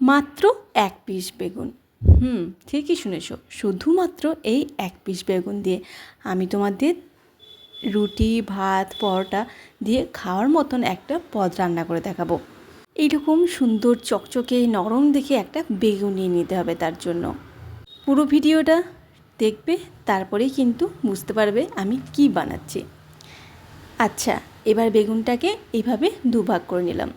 মাত্র এক পিস বেগুন। হুম, ঠিকই শুনেছ। শুধুমাত্র এই এক পিস বেগুন দিয়ে আমি তোমাদের রুটি, ভাত, পরোটা দিয়ে খাওয়ার মতন একটা পদ রান্না করে দেখাবো। এইরকম সুন্দর চকচকে নরম দেখে একটা বেগুন নিয়ে নিতে হবে তার জন্য। পুরো ভিডিওটা দেখবে, তারপরেই কিন্তু বুঝতে পারবে আমি কি বানাচ্ছি। আচ্ছা এবার বেগুনটাকে এইভাবে দুভাগ করে নিলাম।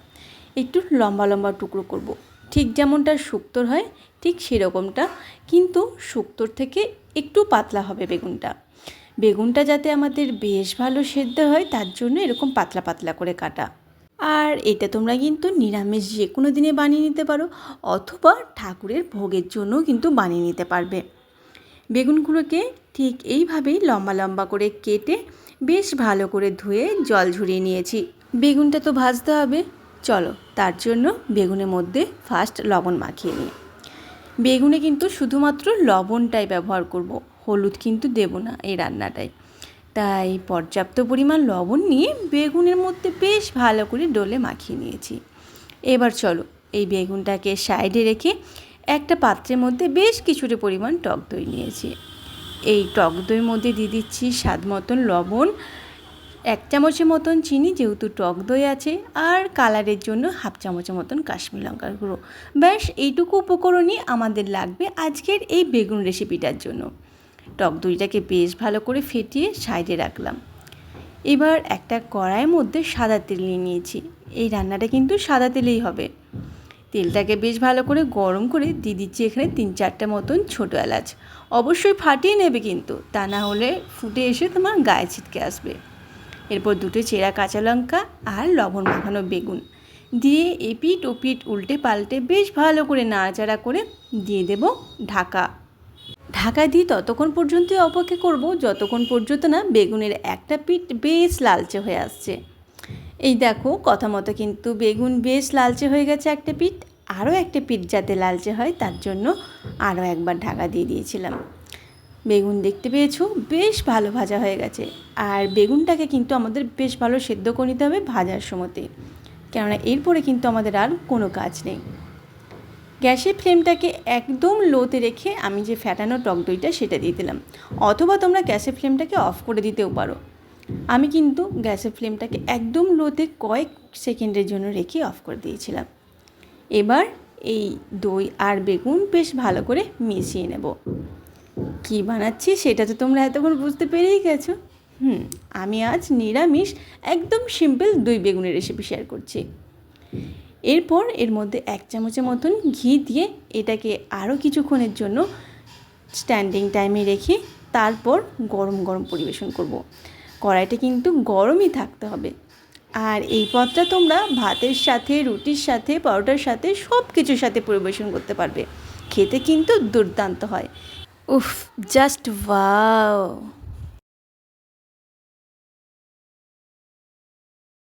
একটু লম্বা লম্বা টুকরো করব। ঠিক যেমনটা শুক্তোর হয়, ঠিক সেরকমটা। কিন্তু শুক্তোর থেকে একটু পাতলা হবে বেগুনটা। বেগুনটা যাতে আমাদের বেশ ভালো সেদ্ধ হয়, তার জন্য এরকম পাতলা পাতলা করে কাটা। আর এটা তোমরা কিন্তু নিরামিষ যে কোনো দিনে বানিয়ে নিতে পারো, অথবা ঠাকুরের ভোগের জন্য কিন্তু বানিয়ে নিতে পারবে। বেগুনগুলোকে ঠিক এইভাবেই লম্বা লম্বা করে কেটে বেশ ভালো করে ধুয়ে জল ঝরিয়ে নিয়েছি। বেগুনটা তো ভাজতে হবে। চলো, তার জন্য বেগুনের মধ্যে ফার্স্ট লবণ মাখিয়ে নিই। বেগুনে কিন্তু শুধুমাত্র লবণটাই ব্যবহার করব, হলুদ কিন্তু দেব না এই রান্নাটায় তাই পর্যাপ্ত পরিমাণ লবণ নিয়ে বেগুনের মধ্যে বেশ ভালো করে ডলে মাখিয়ে নিয়েছি। এবার চলো, এই বেগুনটাকে সাইডে রেখে একটা পাত্রের মধ্যে বেশ কিছুটা পরিমাণ টক দই নিয়েছি। এই টক দইয়ের মধ্যে দিয়ে দিচ্ছি স্বাদ মতন লবণ এক চামচের মতন চিনি যেহেতু টক দই আছে, আর কালারের জন্য হাফ চামচের মতন কাশ্মীর লঙ্কার গুঁড়ো। ব্যাস, এইটুকু উপকরণই আমাদের লাগবে আজকের এই বেগুন রেসিপিটার জন্য। টক দইটাকে বেশ ভালো করে ফেটিয়ে সাইডে রাখলাম। এবার একটা কড়াইয়ের মধ্যে সাদা তেল নিয়ে নিয়েছি। এই রান্নাটা কিন্তু সাদা তেলেই হবে। তেলটাকে বেশ ভালো করে গরম করে দিয়ে দিচ্ছি এখানে তিন চারটে মতন ছোটো এলাচ। অবশ্যই ফাটিয়ে নেবে কিন্তু, তা না হলে ফুটে এসে তোমার গায়ে ছিটকে আসবে। এরপর দুটো চেরা কাঁচা লঙ্কা আর লবণ মাখানো বেগুন। দিয়ে এপিট ওপিট উল্টে পাল্টে বেশ ভালো করে নাড়াচাড়া করে দিয়ে দেব ঢাকা। ঢাকা দিয়ে ততক্ষণ পর্যন্ত অপেক্ষা করব, যতক্ষণ পর্যন্ত না বেগুনের একটা পিঠ বেশ লালচে হয়ে আসছে। এই দেখো, কথা মতো কিন্তু বেগুন বেশ লালচে হয়ে গেছে একটা পিঠ, আরও একটা পিঠ যাতে লালচে হয় তার জন্য আরও একবার ঢাকা দিয়ে দিয়েছিলাম। বেগুন দেখতে পেয়েছ? বেশ ভালো ভাজা হয়ে গেছে। আর বেগুনটাকে কিন্তু আমাদের বেশ ভালো সেদ্ধ করে নিতে হবে ভাজার সময়তে। কেননা এরপরে কিন্তু আমাদের আর কোনো কাজ নেই। গ্যাসের ফ্লেমটাকে একদম লোতে রেখে আমি যে ফ্যাটানো টক দইটা সেটা দিয়ে দিলাম। অথবা তোমরা গ্যাসের ফ্লেমটাকে অফ করে দিতেও পারো। আমি কিন্তু গ্যাসের ফ্লেমটাকে একদম লোতে কয়েক সেকেন্ডের জন্য রেখে অফ করে দিয়েছিলাম। এবার এই দই আর বেগুন বেশ ভালো করে মিশিয়ে নেব। কি বানাচ্ছি সেটা তো তোমরা এতক্ষণ বুঝতে পেরেই গেছো। হুম, আমি আজ নিরামিষ, একদম সিম্পল দই বেগুনের রেসিপি শেয়ার করছি। এরপর এর মধ্যে এক চামচের মতন ঘি দিয়ে এটাকে আরও কিছুক্ষণের জন্য স্ট্যান্ডিং টাইমে রেখে তারপর গরম গরম পরিবেশন করব। কড়াইটা কিন্তু গরমই থাকতে হবে। আর এই পদটা তোমরা ভাতের সাথে, রুটির সাথে, পরোটার সাথে সব কিছুর সাথে পরিবেশন করতে পারবে। খেতে কিন্তু দুর্দান্ত হয়। উফ জাস্ট ওয়াও